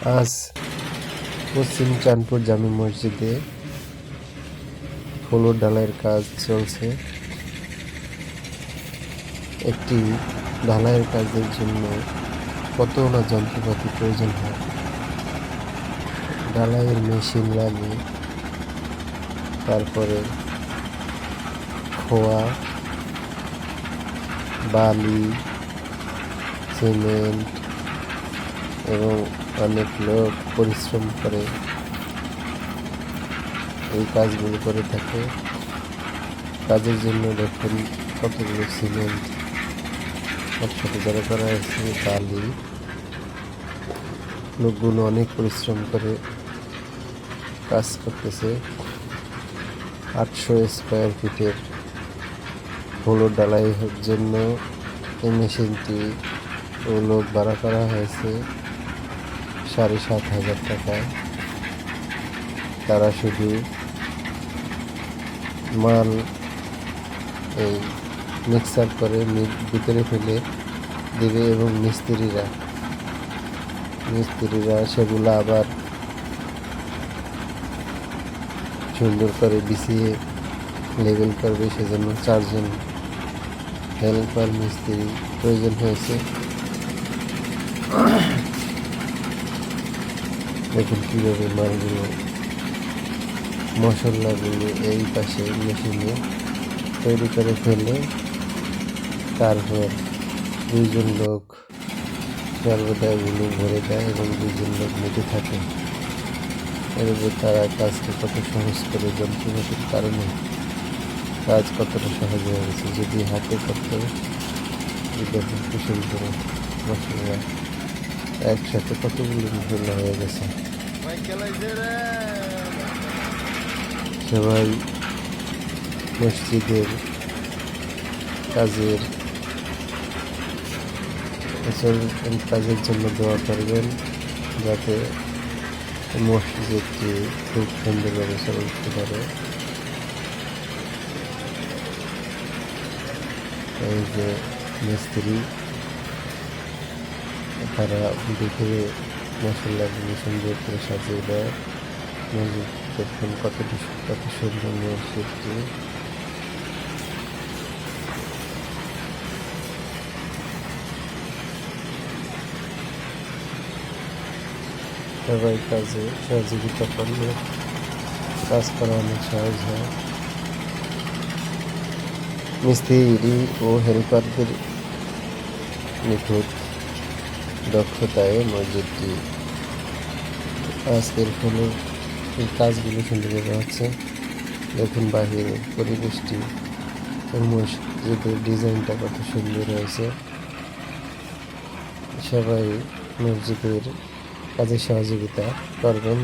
আজ পশ্চিম চাঁদপুর জামি মসজিদে ফুলোর ঢালাইয়ের কাজ চলছে। একটি ঢালাইয়ের কাজের জন্য কত না যন্ত্রপাতি প্রয়োজন হয়। ঢালাইয়ের মেশিন লাগে তারপরে খোয়া, বালি, সিমেন্ট এবং অনেক লোক পরিশ্রম করে এই কাজগুলো করে থাকে। কাজের জন্য দেখুন কতগুলো সিমেন্ট একসাথে জড়ো করা হয়েছে, বালি। লোকগুলো অনেক পরিশ্রম করে কাজ করতেছে। আটশো স্কোয়ার ফিটের হলুদ ডালাইয়ের জন্য এই মেশিনটি ও লোক ভাড়া করা হয়েছে। সাড়ে সাত হাজার টাকায় তারা শুধু মাল এই মিক্সার করে মি- ভিতরে ফেলে দেবে এবং মিস্ত্রিরা মিস্ত্রিরা সেগুলো আবার সুন্দর করে বিছিয়ে লেবেল করবে সেজন্য চারজন হেল্পার মিস্ত্রি প্রয়োজন হয়েছে দেখুন কীভাবে মালগুলো মশলাগুলো এই পাশে মেশিনে তৈরি করে ফেলে, তারপর দুইজন লোক সর্বদাগুলো ভরে দেয় এবং দুজন লোক মেটে থাকে। এভাবে তারা কাজকে কত সহজ করে যন্ত্রপাতির কারণে কাজ কতটা সহজ হয়ে গেছে, যদি হাতে করতে দেখুন কি সুন্দর মশলা একসাথে কতগুলো মশলা হয়ে গেছে? সবাই মসজিদের কাজের কাজের জন্য দোয়া করবেন, যাতে মসজিদটি খুব সুন্দরভাবে চলতে পারে। এই যে মিস্ত্রি তারা দেখে মশলা মশলাগুলো সুন্দর করে সাজিয়ে দেয়। মসজিদ দেখুন কতটি কত সুন্দর মসজিদটি সবাই কাজে সহযোগিতা করলে কাজ করা অনেক সহজ হয়। মিস্ত্রি ও হেল্পারদের নিখুঁত দক্ষতায় মসজিদটি আজকের ফলে এই কাজগুলো করা হচ্ছে দেখুন বাহিরের পরিবেশটি মসজিদের ডিজাইনটা কত সুন্দর হয়েছে। সবাই মসজিদের কাজে সহযোগিতা করবেন।